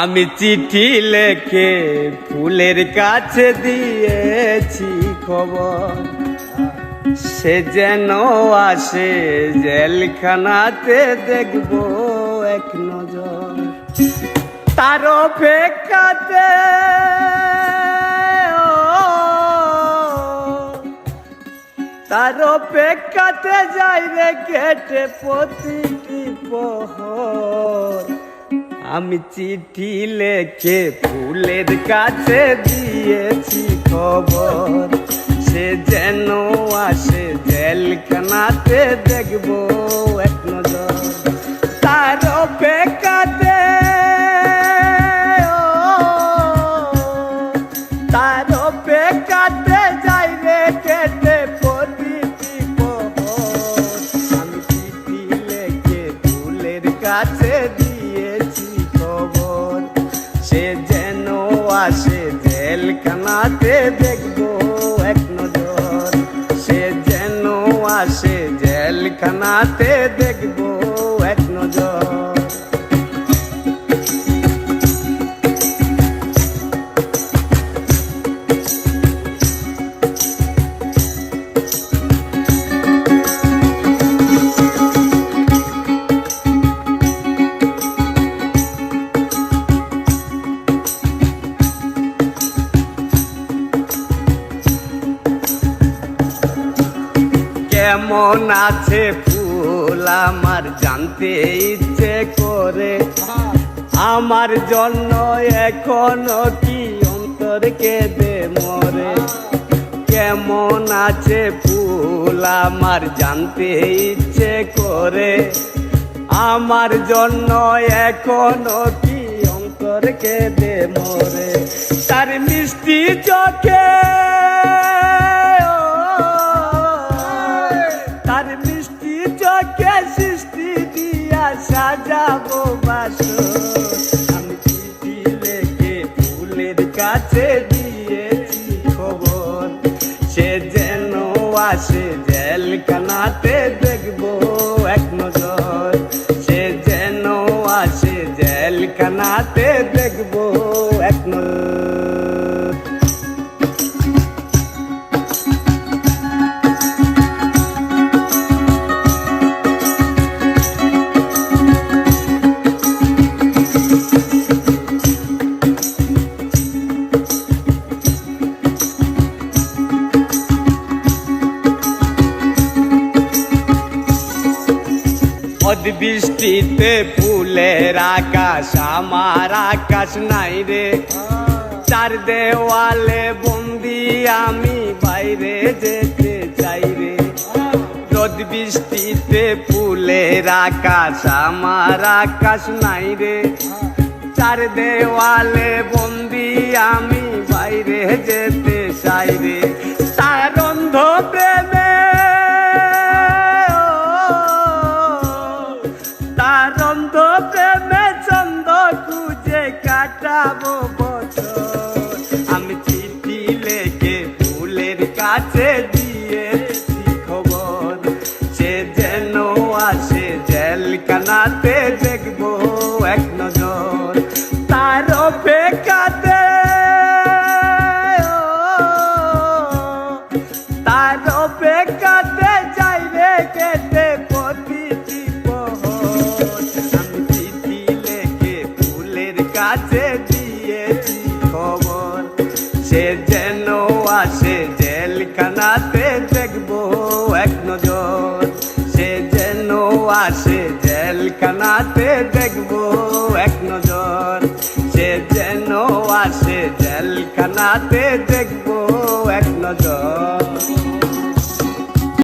আমি চিঠি লেখে ফুলের কাছে দিয়েছি খবর। সে যেন আসে জেলখানাতে দেখব এক নজর। তার অপেক্ষাতে তার অপেক্ষাতে যাই রে কেটে প্রতিটি পহর আমি চিঠি লেখে ফুলের কাছে দিয়েছি খবর সে যেন আসে জেলখানাতে দেখব এক নজর তার অপেক্ষাতে তার যাই। আমি চিঠি ফুলের কাছে দিয়েছি জেলখানাতে দেখব এক নজর। সে যেন আসে জেলখানাতে দেখব কেমন আছে ফুল আমার জানতে ইচ্ছে করে। আমার জন্য এখনও কি অন্তর কেঁদে মরে? কেমন আছে ফুল আমার জানতে ইচ্ছে করে। আমার জন্য এখনও কি অন্তর কেঁদে মরে? তার মিষ্টি চোখে সাজাবো বাসো আমি চিঠি লেখে ফুলের কাছে দিয়েছি খবর। সে যেন আসে জেলখানাতে দেখব এক নজর। সে যেন আসে জেলখানাতে দেখব অদ বৃষ্টিতে ফুলের আকাশ, আমার আকাশ নাই রে। চার দেওয়ালে বন্দি আমি বাইরে যেতে চাই রে। রোদ বৃষ্টিতে ফুলের আকাশ, আমার আকাশ নাই রে। চার দেওয়ালে বন্দি আমি বাইরে যেতে কাছে দিয়েছি খবর? সে যেন আসে জেলখানাতে দেখব এক নজর। তার অপেক্ষাতে তার অপেক্ষাতে যাই রে কেটে প্রতিটি প্রহর। আমি চিঠি লেখে ফুলের কাছে দিয়েছি জেলখানাতে দেখব এক নজর। সে যেন আসে জেলখানাতে নজর